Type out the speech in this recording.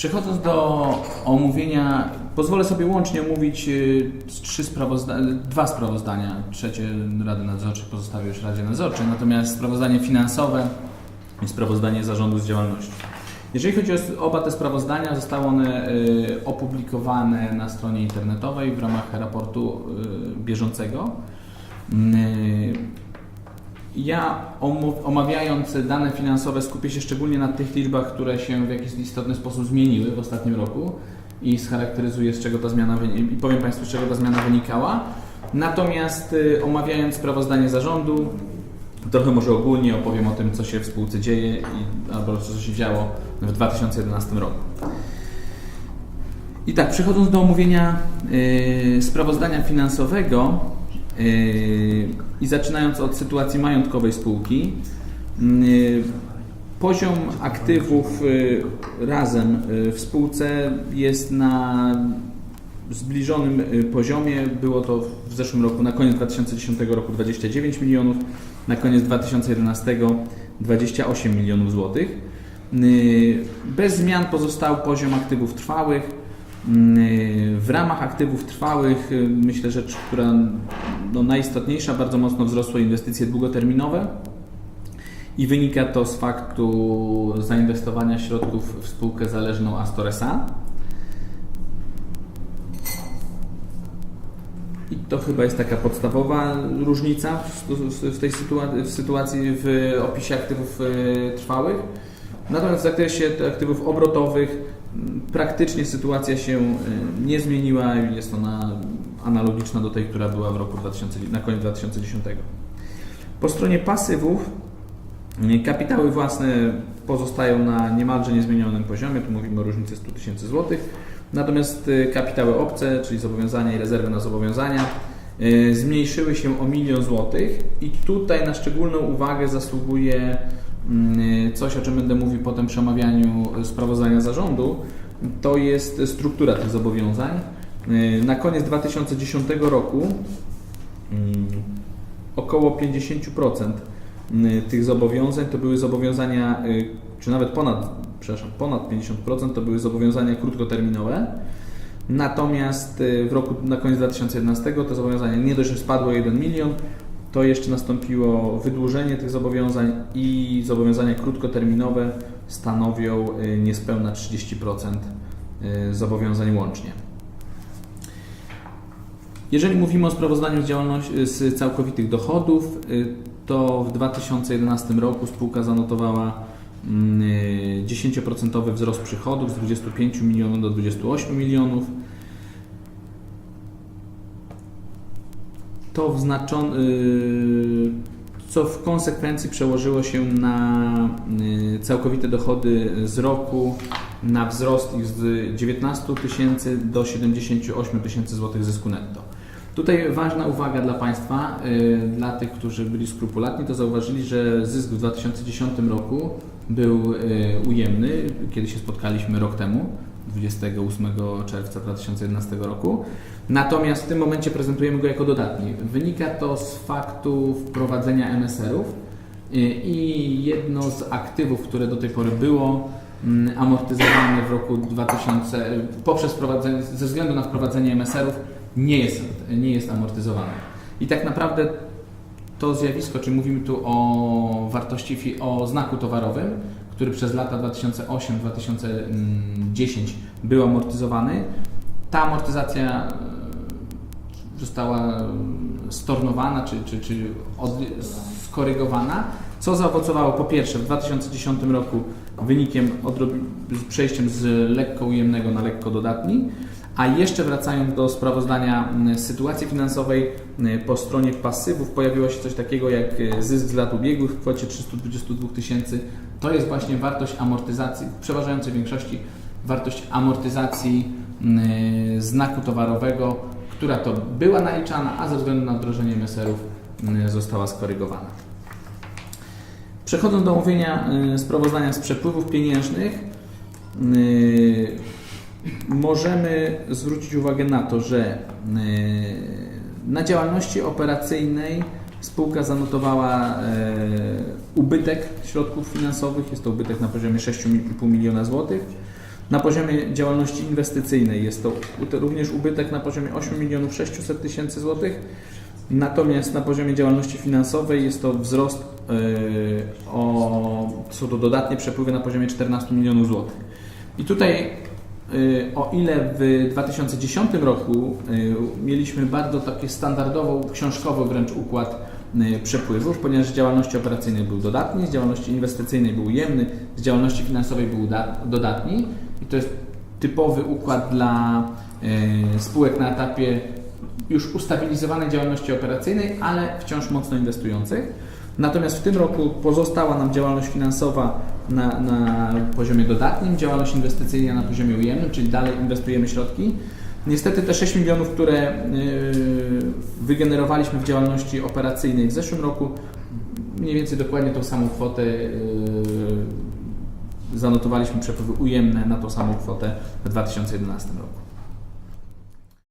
Przechodząc do omówienia, pozwolę sobie łącznie omówić y, trzy sprawozda- dwa sprawozdania. Trzecie Rady Nadzorczej pozostawię już Radzie Nadzorczej, natomiast sprawozdanie finansowe i sprawozdanie zarządu z działalności. Jeżeli chodzi o oba te sprawozdania, zostały one y, opublikowane na stronie internetowej w ramach raportu y, bieżącego. Ja omawiając dane finansowe skupię się szczególnie na tych liczbach, które się w jakiś istotny sposób zmieniły w ostatnim roku i scharakteryzuję z czego ta zmiana i powiem Państwu z czego ta zmiana wynikała. Natomiast y, omawiając sprawozdanie zarządu, trochę może ogólnie opowiem o tym, co się w spółce dzieje i, albo co się działo w 2011 roku. I tak, przechodząc do omówienia y, sprawozdania finansowego i zaczynając od sytuacji majątkowej spółki, y, poziom aktywów y, razem w spółce jest na zbliżonym poziomie. Było to w zeszłym roku, na koniec 2010 roku 29 milionów, na koniec 2011 28 milionów złotych. Bez zmian pozostał poziom aktywów trwałych. W ramach aktywów trwałych myślę rzecz, która no, najistotniejsza, bardzo mocno wzrosły inwestycje długoterminowe i wynika to z faktu zainwestowania środków w spółkę zależną Astor S.A. I to chyba jest taka podstawowa różnica w, tej sytuacji, w sytuacji w opisie aktywów y, trwałych. Natomiast w zakresie aktywów obrotowych praktycznie sytuacja się y, nie zmieniła i jest ona analogiczna do tej, która była w roku 2000, na koniec 2010. Po stronie pasywów y, kapitały własne pozostają na niemalże niezmienionym poziomie, tu mówimy o różnicy 100 tysięcy złotych. Natomiast y, kapitały obce, czyli zobowiązania i rezerwy na zobowiązania, y, zmniejszyły się o milion złotych i tutaj na szczególną uwagę zasługuje mm, coś, o czym będę mówił potem przy omawianiu sprawozdania zarządu, to jest struktura tych zobowiązań. Y, Na koniec 2010 roku mm, około 50% y, tych zobowiązań to były zobowiązania, y, czy nawet ponad, przepraszam, ponad 50% to były zobowiązania krótkoterminowe. Natomiast w roku na koniec 2011 te zobowiązania nie dość, że spadło o 1 milion, to jeszcze nastąpiło wydłużenie tych zobowiązań i zobowiązania krótkoterminowe stanowią niespełna 30% y, zobowiązań łącznie. Jeżeli mówimy o sprawozdaniu z, działalności, z całkowitych dochodów, y, to w 2011 roku spółka zanotowała mm, y, 10% wzrost przychodów z 25 milionów do 28 milionów. To wznaczone, y, co w konsekwencji przełożyło się na y, całkowite dochody z roku, na wzrost ich z 19 tysięcy do 78 tysięcy złotych zysku netto. Tutaj ważna uwaga dla Państwa, y, dla tych, którzy byli skrupulatni, to zauważyli, że zysk w 2010 roku był y, ujemny, kiedy się spotkaliśmy rok temu, 28 czerwca 2011 roku. Natomiast w tym momencie prezentujemy go jako dodatni. Wynika to z faktu wprowadzenia MSR-ów y, i jedno z aktywów, które do tej pory było mm, amortyzowane w roku 2000 y, poprzez wprowadzenie, ze względu na wprowadzenie MSR-ów nie jest, nie jest amortyzowane. I tak naprawdę to zjawisko, czyli mówimy tu o wartości, o znaku towarowym, który przez lata 2008-2010 był amortyzowany, ta amortyzacja e, została stornowana czy, czy, czy od, skorygowana, co zaowocowało po pierwsze w 2010 roku wynikiem odrobi- przejściem z lekko ujemnego na lekko dodatni, a jeszcze wracając do sprawozdania sytuacji finansowej, po stronie pasywów pojawiło się coś takiego jak e, zysk z lat ubiegłych w kwocie 322 tysięcy. To jest właśnie wartość amortyzacji, w przeważającej większości wartość amortyzacji m, znaku towarowego, która to była naliczana, a ze względu na wdrożenie MSR-ów została skorygowana. Przechodząc do omówienia y, sprawozdania z przepływów pieniężnych, możemy zwrócić uwagę na to, że y, na działalności operacyjnej spółka zanotowała y, ubytek środków finansowych, jest to ubytek na poziomie 6,5 miliona złotych. Na poziomie działalności inwestycyjnej jest to również ubytek na poziomie 8 milionów 600 tysięcy złotych. Natomiast na poziomie działalności finansowej jest to wzrost yy, o, są to dodatnie przepływy na poziomie 14 milionów złotych. I tutaj o ile w 2010 roku yy, mieliśmy bardzo taki standardowo, książkowy wręcz układ yy, przepływów, ponieważ z działalności operacyjnej był dodatni, z działalności inwestycyjnej był ujemny, z działalności finansowej był da- dodatni i to jest typowy układ dla spółek na etapie już ustabilizowanej działalności operacyjnej, ale wciąż mocno inwestujących. Natomiast w tym roku pozostała nam działalność finansowa na, na poziomie dodatnim, działalność inwestycyjna na poziomie ujemnym, czyli dalej inwestujemy środki. Niestety te 6 milionów, które yy, wygenerowaliśmy w działalności operacyjnej w zeszłym roku, mniej więcej dokładnie tą samą kwotę yy, zanotowaliśmy przepływy ujemne na tą samą kwotę w 2011 roku.